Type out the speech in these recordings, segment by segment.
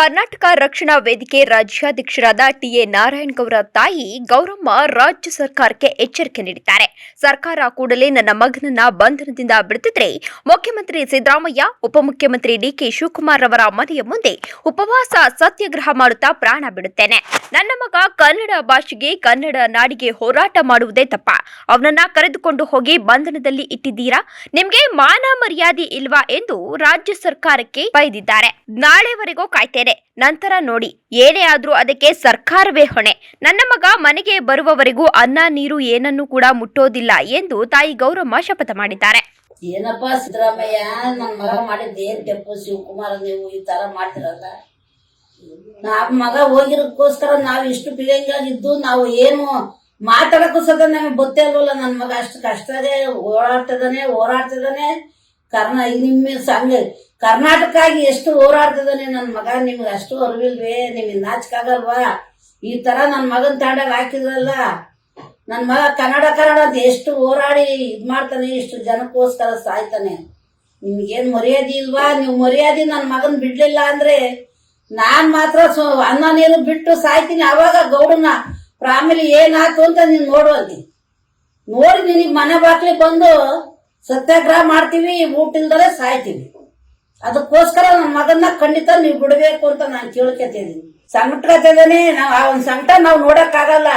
ಕರ್ನಾಟಕ ರಕ್ಷಣಾ ವೇದಿಕೆ ರಾಜ್ಯಾಧ್ಯಕ್ಷರಾದ ಟಿಎ ನಾರಾಯಣ್ ಗೌರ ತಾಯಿ ಗೌರಮ್ಮ ರಾಜ್ಯ ಸರ್ಕಾರಕ್ಕೆ ಎಚ್ಚರಿಕೆ ನೀಡಿದ್ದಾರೆ. ಸರ್ಕಾರ ಕೂಡಲೇ ನನ್ನ ಮಗನನ್ನ ಬಂಧನದಿಂದ ಬಿಡುತ್ತಿದ್ರೆ ಮುಖ್ಯಮಂತ್ರಿ ಸಿದ್ದರಾಮಯ್ಯ, ಉಪಮುಖ್ಯಮಂತ್ರಿ ಡಿಕೆ ಶಿವಕುಮಾರ್ ಅವರ ಮನೆಯ ಮುಂದೆ ಉಪವಾಸ ಸತ್ಯಾಗ್ರಹ ಮಾಡುತ್ತಾ ಪ್ರಾಣ ಬಿಡುತ್ತೇನೆ. ನನ್ನ ಮಗ ಕನ್ನಡ ಭಾಷೆಗೆ, ಕನ್ನಡ ನಾಡಿಗೆ ಹೋರಾಟ ಮಾಡುವುದೇ ತಪ್ಪ. ಅವನನ್ನ ಕರೆದುಕೊಂಡು ಹೋಗಿ ಬಂಧನದಲ್ಲಿ ಇಟ್ಟಿದ್ದೀರಾ? ನಿಮಗೆ ಮಾನ ಮರ್ಯಾದೆ ಇಲ್ವಾ ಎಂದು ರಾಜ್ಯ ಸರ್ಕಾರಕ್ಕೆ ಬೈದಿದ್ದಾರೆ. ನಾಳೆವರೆಗೂ ಕಾಯ್ತೇನೆ. ನಂತರ ನೋಡಿ, ಏನೇ ಆದ್ರೂ ಅದಕ್ಕೆ ಸರ್ಕಾರವೇ ಹೊಣೆ. ನನ್ನ ಮಗ ಮನೆಗೆ ಬರುವವರೆಗೂ ಅನ್ನ, ನೀರು ಏನನ್ನೂ ಕೂಡ ಮುಟ್ಟೋದಿಲ್ಲ ಎಂದು ತಾಯಿ ಗೌರಮ್ಮ ಶಪಥ ಮಾಡಿದ್ದಾರೆ. ಏನಪ್ಪ ಸಿದ್ದರಾಮಯ್ಯ ನನ್ನ ಮಗ ಮಾಡಿದ್ದು ಏನ್ ತಪ್ಪು? ಶಿವಕುಮಾರ ನೀವು ಈ ತರ ಮಾಡ್ತಿರಲ್ಲ ನಾವ್ ಮಗ ಹೋಗಿರೋದಕ್ಕೋಸ್ಕರ ನಾವು ಇಷ್ಟು ಇದ್ದು ನಾವು ಏನು ಮಾತಾಡಕ್ಕೂ ಸದ ನಮಗೆ ಗೊತ್ತೇ ಇಲ್ವಲ್ಲ ನನ್ನ ಮಗ? ಅಷ್ಟು ಕಷ್ಟದೇ, ಓಡಾಡ್ತಿದ್ದಾನೆ, ಹೋರಾಡ್ತಿದ್ದಾನೆ. ಕರ್ನ ನಿಮ್ಮ ಸಂಘ ಕರ್ನಾಟಕಾಗಿ ಎಷ್ಟು ಹೋರಾಡ್ತಿದ್ದಾನೆ ನನ್ನ ಮಗ, ನಿಮ್ಗೆ ಅಷ್ಟು ಅರಿವಿಲ್ವೇ? ನಿಮಗೆ ನಾಚಿಕಾಗಲ್ವಾ ಈ ತರ ನನ್ನ ಮಗನ ತಾಂಡಾಗ ಹಾಕಿದ್ರಲ್ಲ. ನನ್ನ ಮಗ ಕನ್ನಡ ಕನ್ನಡ ಅಂತ ಎಷ್ಟು ಹೋರಾಡಿ ಇದು ಮಾಡ್ತಾನೆ, ಇಷ್ಟು ಜನಕ್ಕೋಸ್ಕರ ಸಾಯ್ತಾನೆ. ನಿಮ್ಗೇನು ಮರ್ಯಾದೆ ಇಲ್ವಾ? ನೀವು ಮರ್ಯಾದೆ ನನ್ನ ಮಗನ ಬಿಡ್ಲಿಲ್ಲ ಅಂದ್ರೆ ನಾನು ಮಾತ್ರ ಸೊ ಅನ್ನ ಬಿಟ್ಟು ಸಾಯ್ತೀನಿ. ಅವಾಗ ಗೌಡನ ಪ್ರಾಮಿಲಿ ಏನಾಯ್ತು ಅಂತ ನೀನು ನೋಡುವಂತಿ ನೋಡಿ ನಿನಗೆ ಮನೆ ಬಾಕ್ಲಿ ಬಂದು ಸತ್ಯಾಗ್ರಹ ಮಾಡ್ತೀವಿ, ಊಟ ಇಲ್ದಲೆ ಸಾಯ್ತೀವಿ. ಅದಕ್ಕೋಸ್ಕರ ನನ್ನ ಮಗನ್ನ ಖಂಡಿತ ನೀವು ಬಿಡಬೇಕು ಅಂತ ನಾನು ಕೇಳ್ಕೊತಿದ್ದೀನಿ ಸಂಕಟದಿದ್ದಾನೆ ನಾವು ಆ ಒಂದು ಸಂಕಟ ನಾವು ನೋಡಕ್ಕಾಗಲ್ಲ.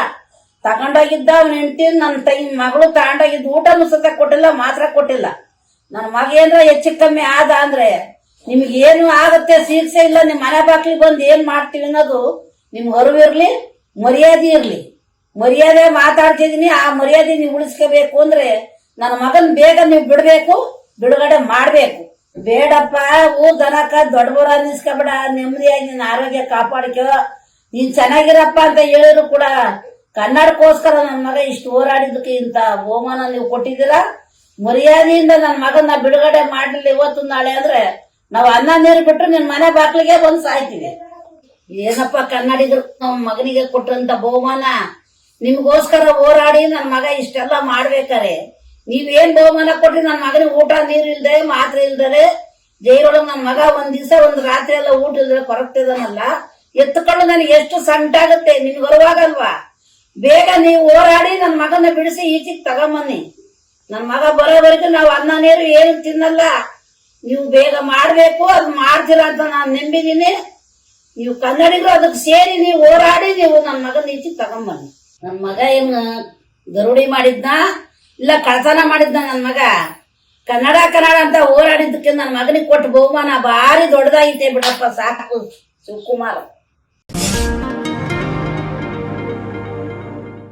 ತಗೊಂಡೋಗಿದ್ದ ಅವ್ನ ಹೆಂಡತಿ ನನ್ನ ತೈ ಮಗಳು ತಗೊಂಡೋಗಿದ್ದು ಊಟನೂ ಸತ್ಯ ಕೊಟ್ಟಿಲ್ಲ, ಮಾತ್ರ ಕೊಟ್ಟಿಲ್ಲ. ನನ್ನ ಮಗ ಏನ್ರ ಹೆಚ್ಚು ಕಮ್ಮಿ ಆದ ಅಂದ್ರೆ ನಿಮ್ಗೆ ಏನು ಆಗುತ್ತೆ ಶೀರ್ಷೆ ಇಲ್ಲ ನಿಮ್ಮ ಮನೆ ಬಾಕ್ಲಿಗೆ ಬಂದು ಏನ್ ಮಾಡ್ತೀವಿ ಅನ್ನೋದು ನಿಮ್ಗೆ ಅರಿವಿರ್ಲಿ ಮರ್ಯಾದೆ ಇರ್ಲಿ. ಮರ್ಯಾದೆ ಮಾತಾಡ್ತಿದೀನಿ, ಆ ಮರ್ಯಾದೆ ನೀವು ಉಳಿಸ್ಕೋಬೇಕು ಅಂದ್ರೆ ನನ್ನ ಮಗನ್ ಬೇಗ ನೀವು ಬಿಡಬೇಕು, ಬಿಡುಗಡೆ ಮಾಡಬೇಕು. ಬೇಡಪ್ಪ, ಊ ದನಕ ದೊಡ್ಡಬರ ಅನ್ನಿಸ್ಕೊಬೇಡ, ನೆಮ್ಮದಿಯಾಗಿ ನಿನ್ನ ಆರೋಗ್ಯ ಕಾಪಾಡ್ಕೋ. ನೀನ್ ಚೆನ್ನಾಗಿರಪ್ಪ ಅಂತ ಹೇಳಿದ್ರು ಕೂಡ ಕನ್ನಡಕ್ಕೋಸ್ಕರ ನನ್ನ ಮಗ ಇಷ್ಟು ಹೋರಾಡಿದ್ದಕ್ಕೆ ಇಂಥ ಬಹುಮಾನ ನೀವು ಕೊಟ್ಟಿದ್ದೀರ? ಮರ್ಯಾದೆಯಿಂದ ನನ್ನ ಮಗನ ಬಿಡುಗಡೆ ಮಾಡಲಿಲ್ಲ ಇವತ್ತು ನಾಳೆ ಅಂದ್ರೆ ನಾವು ಅನ್ನ ನೀರು ಬಿಟ್ಟರು ನಿನ್ ಮನೆ ಬಾಕ್ಲಿಗೆ ಬಂದು ಸಾಯ್ತೀವಿ. ಏನಪ್ಪ ಕನ್ನಡಿಗರು ನಮ್ಮ ಮಗನಿಗೆ ಕೊಟ್ಟಂತ ಬಹುಮಾನ? ನಿಮಗೋಸ್ಕರ ಹೋರಾಡಿ ನನ್ನ ಮಗ ಇಷ್ಟೆಲ್ಲ ಮಾಡ್ಬೇಕಾರೆ. ನೀವೇನ್ ಬಹುಮಾನ ಕೊಟ್ರಿ ನನ್ನ ಮಗನಿಗೆ ಊಟ, ನೀರು ಇಲ್ದೆ, ಮಾತ್ರೆ ಇಲ್ದರೆ ಜೈಲೊಳಗೆ ನನ್ನ ಮಗ ಒಂದ್ ದಿವಸ ಒಂದ್ ರಾತ್ರಿ ಎಲ್ಲ ಊಟ ಇಲ್ದೆ ಕೊರಗ್ತಿದಾನಲ್ಲ ಎತ್ತುಕೊಂಡು ನನಗೆ ಎಷ್ಟು ಸಂಟಾಗುತ್ತೆ, ನಿನ್ ಬರುವಾಗಲ್ವಾ? ಬೇಗ ನೀವು ಹೋರಾಡಿ ನನ್ನ ಮಗನ ಬಿಡಿಸಿ ಈಚೆಗೆ ತಗೊಂಬನ್ನಿ. ನನ್ನ ಮಗ ಬರೋವರೆಗೂ ನಾವು ಅನ್ನ, ನೀರು ಏನು ತಿನ್ನಲ್ಲ. ನೀವು ಬೇಗ ಮಾಡ್ಬೇಕು, ಅದು ಮಾಡ್ತೀರ ಅಂತ ನಾನು ನಂಬಿದೀನಿ. ನೀವು ಕನ್ನಡಿಗರು ಅದಕ್ಕೆ ಸೇರಿ ನೀವು ಹೋರಾಡಿ ನೀವು ನನ್ನ ಮಗನ ಈಚೆಗೆ ತಗೊಂಬನ್ನಿ. ನನ್ನ ಮಗ ಏನು ಗರುಡಿ ಮಾಡಿದ್ನ? ಇಲ್ಲ, ಕಳತನ ಮಾಡಿದ್ದ ನನ್ನ ಮಗ. ಕನ್ನಡ ಕನ್ನಡ ಅಂತ ಹೋರಾಡಿದ್ದಕ್ಕೆ ನನ್ನ ಮಗನಿಗೆ ಕೊಟ್ಟು ಬಹುಮಾನ ಭಾರಿ ದೊಡ್ಡದಾಗಿತ್ತೆ ಬಿಡಪ್ಪ, ಸಾಕು, ಶಿವಕುಮಾರ್.